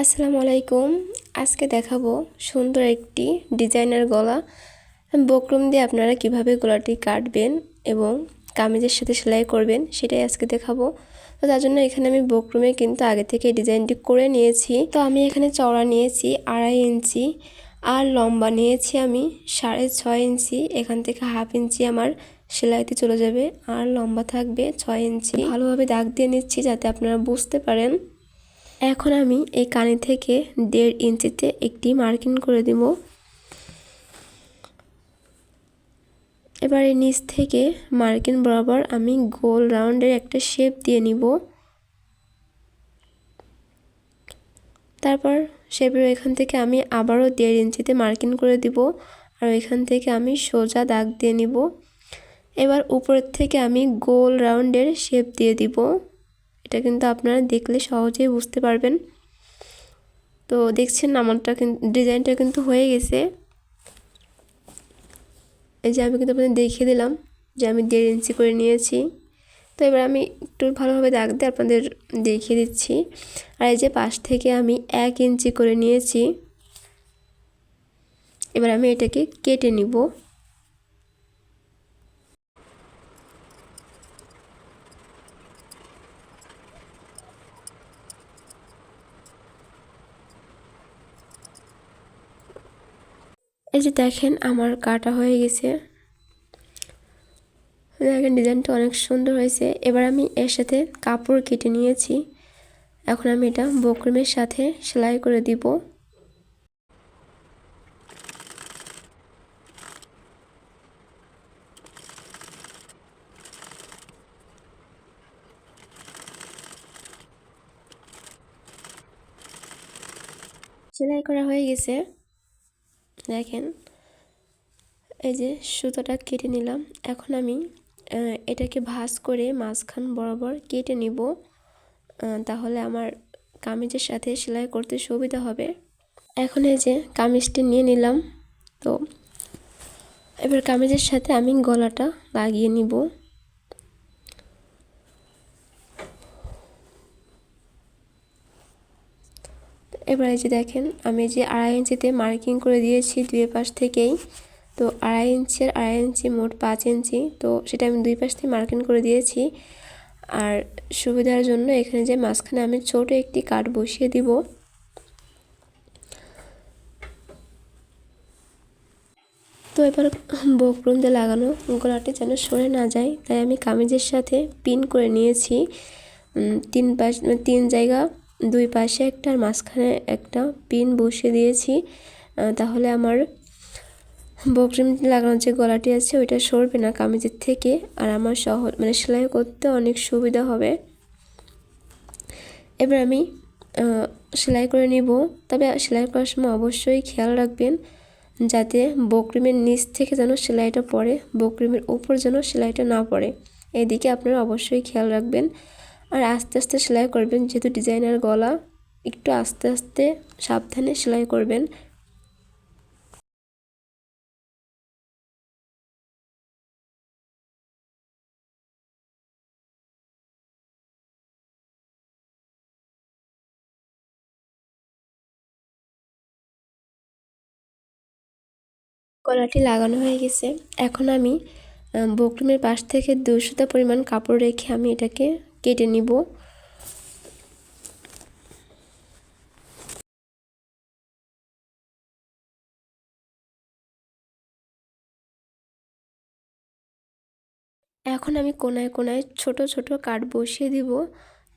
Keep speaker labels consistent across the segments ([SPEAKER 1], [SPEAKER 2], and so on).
[SPEAKER 1] আসসালামু আলাইকুম। আজকে দেখাবো সুন্দর একটি ডিজাইনার গলা। বকরম দিয়ে আপনারা কীভাবে গলাটি কাটবেন এবং কামিজের সাথে সেলাই করবেন সেটাই আজকে দেখাবো। তো তার জন্য এখানে আমি বকরমে কিন্তু আগে থেকে ডিজাইনটি করে নিয়েছি। তো আমি এখানে চওড়া নিয়েছি, আড়াই ইঞ্চি, আর লম্বা নিয়েছি আমি সাড়ে ছয় ইঞ্চি। এখান থেকে হাফ ইঞ্চি আমার সেলাইতে চলে যাবে, আর লম্বা থাকবে ছয় ইঞ্চি। ভালোভাবে দাগ দিয়ে নিচ্ছি যাতে আপনারা বুঝতে পারেন। এখন আমি এই কানে থেকে দেড় ইঞ্চিতে একটি মার্কিং করে দিব। এবার নিচ থেকে মার্কিং বরাবর আমি গোল রাউন্ডের একটা শেপ দিয়ে নিব। তারপর শেপের এখান থেকে আমি আবারও দেড় ইঞ্চিতে মার্কিং করে দিব আর এখান থেকে আমি সোজা দাগ দিয়ে নিব। এবার উপরের থেকে আমি গোল রাউন্ডের শেপ দিয়ে দিব। এটা কিন্তু আপনারা দেখলে সহজেই বুঝতে পারবেন। তো দেখছেন আমারটা কিন্তু ডিজাইনটা কিন্তু হয়ে গেছে। এই যে আমি কিন্তু আপনাদের দেখিয়ে দিলাম যে আমি দেড় ইঞ্চি করে নিয়েছি। তো এবার আমি একটু ভালোভাবে দাগ দিয়ে আপনাদের দেখিয়ে দিচ্ছি। আর এই যে পাশ থেকে আমি এক ইঞ্চি করে নিয়েছি। এবার আমি এটাকে কেটে নিব। এই যে দেখেন, আমার কাটা হয়ে গেছে। দেখেন, ডিজাইনটা অনেক সুন্দর হয়েছে। এবার আমি এর সাথে কাপড় কেটে নিয়েছি। এখন আমি এটা বক্রমের সাথে সেলাই করে দিব। সেলাই করা হয়ে গেছে। দেখেন। এই যে সুতোটা কেটে নিলাম। এখন আমি এটাকে ভাঁজ করে মাঝখান বরাবর কেটে নিব। তাহলে আমার কামিজের সাথে সেলাই করতে সুবিধা হবে। এখন এই যে কামিজটি নিয়ে নিলাম। তো এবার কামিজের সাথে আমি গলাটা লাগিয়ে নিব। এবার যে দেখেন, আমি যে আড়াই ইঞ্চিতে মার্কিং করে দিয়েছি দুই পাশ থেকেই, তো আড়াই ইঞ্চি আর আড়াই ইঞ্চি মোট পাঁচ ইঞ্চি, তো সেটা আমি দুই পাশ থেকে মার্কিং করে দিয়েছি। আর সুবিধার জন্য এখানে যে মাঝখানে আমি ছোট একটি কাঠ বসিয়ে দিব। তো এবার বকরুম দিয়ে লাগানো গলাটি যেন সরে না যায়, তাই আমি কামিজের সাথে পিন করে নিয়েছি। তিন পাশ, তিন জায়গা দুই পাশে একটা মাঝখানে একটা পিন বসিয়ে দিয়েছি। তাহলে আমার বকরিম লাগানোর যে গলাটি আছে, ওইটা সরবে না কামিজের থেকে, আর আমার সহজ মানে সেলাই করতে অনেক সুবিধা হবে। এবার আমি সেলাই করে নিব। তবে সেলাই করার সময় অবশ্যই খেয়াল রাখবেন যাতে বকরিমের নিচ থেকে যেন সেলাইটা পড়ে, বকরিমের উপর যেন সেলাইটা না পড়ে। এদিকে আপনারা অবশ্যই খেয়াল রাখবেন। আর আস্তে আস্তে সেলাই করবেন। যেহেতু ডিজাইনার গলা, একটু আস্তে আস্তে সাবধানে সেলাই করবেন। গলাটি লাগানো হয়ে গেছে। এখন আমি বকরুমের পাশ থেকে দুশোটা পরিমাণ কাপড় রেখে আমি এটাকে কেটে নিব। এখন আমি কোনায় কোনায় ছোট ছোট কাঠ বসিয়ে দিব।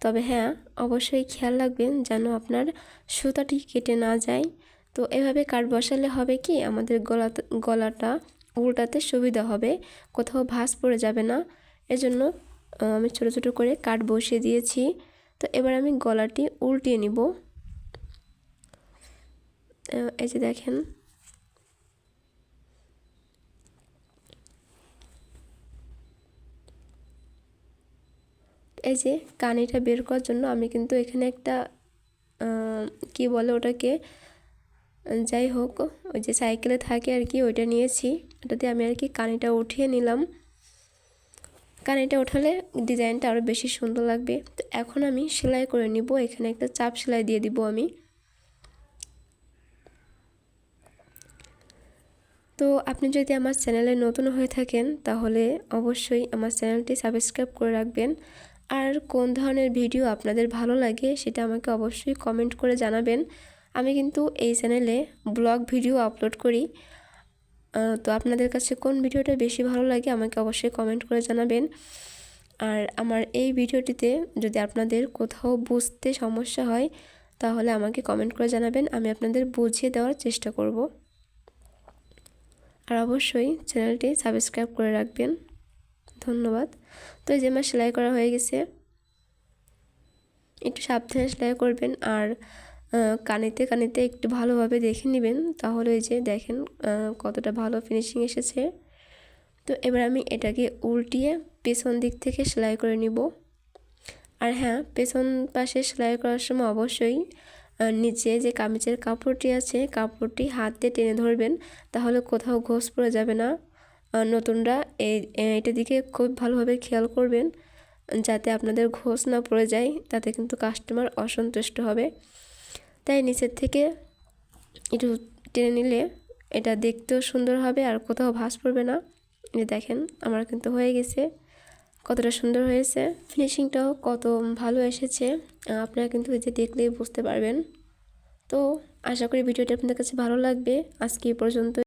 [SPEAKER 1] তবে হ্যাঁ অবশ্যই খেয়াল রাখবেন যেন আপনার সুতাটি কেটে না যায়। তো এভাবে কাঠ বসালে হবে কি, আমাদের গলা গলাটা উল্টাতে সুবিধা হবে, কোথাও ভাঁজ পড়ে যাবে না। এজন্য আমি ছোট ছোট করে কাঠ বসিয়ে দিয়েছি। তো এবার আমি গলাটি উল্টিয়ে নিব। এই যে দেখেন। এই যে কানিটা বের করার জন্য আমি কিন্তু এখানে একটা কি বলে ওটাকে, যাই হোক, ওই যে সাইকেলে থাকে আর কি, ওইটা নিয়েছি। ওটাতে আমি আর কি কানিটা উঠিয়ে নিলাম। কারণ এটা ওঠালে ডিজাইনটা আরও বেশি সুন্দর লাগবে। তো এখন আমি সেলাই করে নিব, এখানে একটা চাপ সেলাই দিয়ে দিব আমি। তো আপনি যদি আমার চ্যানেলে নতুন হয়ে থাকেন, তাহলে অবশ্যই আমার চ্যানেলটি সাবস্ক্রাইব করে রাখবেন। আর কোন ধরনের ভিডিও আপনাদের ভালো লাগে, সেটা আমাকে অবশ্যই কমেন্ট করে জানাবেন। আমি কিন্তু এই চ্যানেলে ব্লগ ভিডিও আপলোড করি। তো আপনাদের কাছে কোন ভিডিওটা বেশি ভালো লাগে আমাকে অবশ্যই কমেন্ট করে জানাবেন। আর আমার এই ভিডিওটিতে যদি আপনাদের কোথাও বুঝতে সমস্যা হয়, তাহলে আমাকে কমেন্ট করে জানাবেন, আমি আপনাদের বুঝিয়ে দেওয়ার চেষ্টা করব। আর অবশ্যই চ্যানেলটি সাবস্ক্রাইব করে রাখবেন। ধন্যবাদ। তো এই যে আমার সেলাই করা হয়ে গেছে। একটু সাবধানে সেলাই করবেন। আর কানিতে কানিতে একটু ভালোভাবে দেখে নেবেন। তাহলে যে দেখেন কতটা ভালো ফিনিশিং এসেছে। তো এবার আমি এটাকে উল্টিয়ে পেছন দিক থেকে সেলাই করে নিব। আর হ্যাঁ পেছন পাশে সেলাই করার সময় অবশ্যই নিচে যে কামিজের কাপড়টি আছে, কাপড়টি হাত টেনে ধরবেন। তাহলে কোথাও ঘোষ পড়ে যাবে না। নতুনরা এই এটা দিকে খুব ভালোভাবে খেয়াল করবেন, যাতে আপনাদের ঘোষ না পড়ে যায়। তাতে কিন্তু কাস্টমার অসন্তুষ্ট হবে। তাই নিচের থেকে একটু টেনে নিলে এটা দেখতেও সুন্দর হবে আর কোথাও ভাস পড়বে না। যে দেখেন, আমার কিন্তু হয়ে গেছে। কতটা সুন্দর হয়েছে। ফিনিশিংটাও কত ভালো এসেছে। আপনারা কিন্তু এই যে দেখলেই বুঝতে পারবেন। তো আশা করি ভিডিওটা আপনাদের কাছে ভালো লাগবে। আজকে এই পর্যন্ত